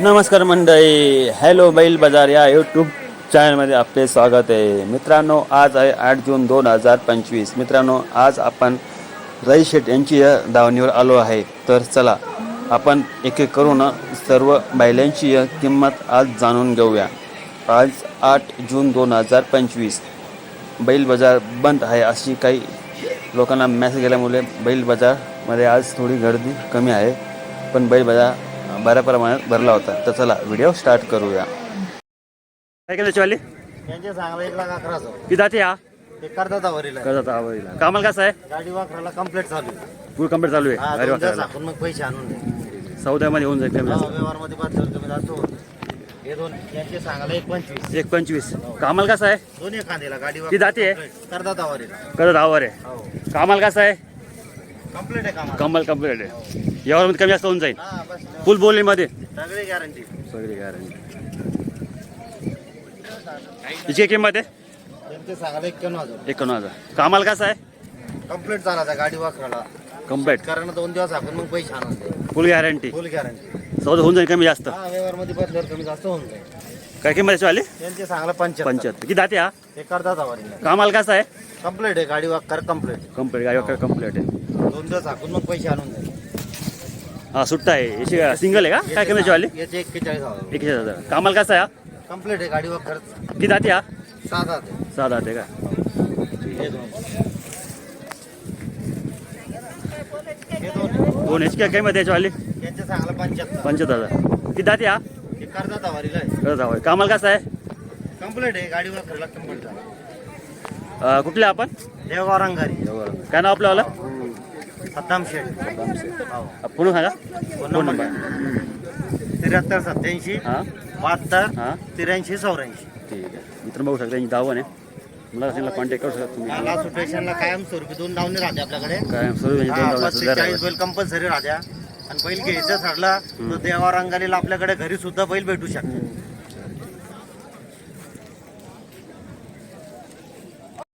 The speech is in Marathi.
नमस्कार मंडळी. हॅलो बैल बाजार या यूट्यूब चॅनलमध्ये आपले स्वागत आहे. मित्रांनो आज आहे आठ जून दोन हजार पंचवीस. मित्रांनो आज आपण रई शेठ यांची या दावणीवर आलो आहे. तर चला आपण एक एक करून सर्व बैलांची या किंमत आज जाणून घेऊया. आज आठ जून दोन हजार पंचवीस. बैल बाजार बंद आहे अशी काही लोकांना मॅसेज गेल्यामुळे बैल बाजारमध्ये आज थोडी गर्दी कमी आहे. पण बैल बाजार बऱ्या प्रमाणात भरला होता. तर चला व्हिडिओ स्टार्ट करूया. काय केलं वाली यांचे सांगला एक लाख अकरा हजार. की जाते हा? वरील करत आवडीला कामाला कसं आहे? गाडी वाकराला कंप्लीट चालू आहे. फुल कंप्लीट चालू हा, आहे मग पैसे आणून दे. सौद्यामध्ये होऊन जाईल कमी कमी हे दोन यांचे सांगायला एक पंचवीस. एक पंचवीस. कामाला कसं आहे? दोन्ही खांदेला गाडी ती जाते? करतात वरील करत आवर. आहे हो. कामाला कसं आहे? कंप्लीट आहे कामा कमल कंप्लीट आहे. यावरमध्ये कमी जास्त होऊन जाईल. फुल बोलीमध्ये सगळी गॅरंटी सगळी गॅरंटी हिची किंमत आहे? सांगायला एक्क्याण्णव हजार. एकोण हजार. कामाला कसं आहे? कंप्लीट चालायचा गाडी वाकराला. कंप्लीट कारण दोन दिवस आपण मग पैसे आणून फुल गॅरंटी फुल गॅरंटी सौदा होऊन जाईल कमी जास्त. हा व्यवहारमध्ये बदल्यावर कमी जास्त होऊन जाईल. काय किंमत आली त्यांचे सांगायला पंच्याहत्तर. पंच्याहत्तर. किती जाते हा? करतात वरील कामाला कसं आहे? कंप्लीट आहे गाडी वाकर कंप्लीट कंप्लीट गाडी कंप्लीट आहे. दोन दिवस हाकून मग पैसे आणून द्या हा सुट्टा आहे. सिंगल आहे का? काय किंमत वाली याचे एक्केचाळीस हजार. एकशे हजार. कामाला कसं आहे कंप्लीट आहे गाडीवर खर्च. किती जाते हा? सात हजार सहा जाते का? दोन दोन याची काय याची वाली यांचे सांगला पंच्याहत्तर. पंच्याहत्तर हजार. किती जाते हा? हे करतात वारीला आहे. करत हवं कामाला कसं आहे? कंप्लीट आहे गाडीवर खरला कंप्लीट झाला अं, कुठले आपण? देवगाव रंगारी काय नाव आपलं वाला? सद्दाम हो सांगा. Phone phone number. त्र्याहत्तर सत्याऐंशी हां. बहात्तर त्र्याऐंशी चौऱ्याऐंशी. ठीक आहे. मित्र बघू शकता यांची दावण आहे. मला त्यांना कॉन्टॅक्ट करू शकता तुम्ही. मला स्टेशनला कायम स्वरूपी दोन धावणे राहते आपल्याकडे. काय स्वरूप यांची दोन हा, दावण पस्तीस चाळीस बैल कंपल्सरी राहत्या. आणि बैल घ्यायचं ठरला तर देवा रंगालीला आपल्याकडे घरी सुद्धा बैल भेटू शकते.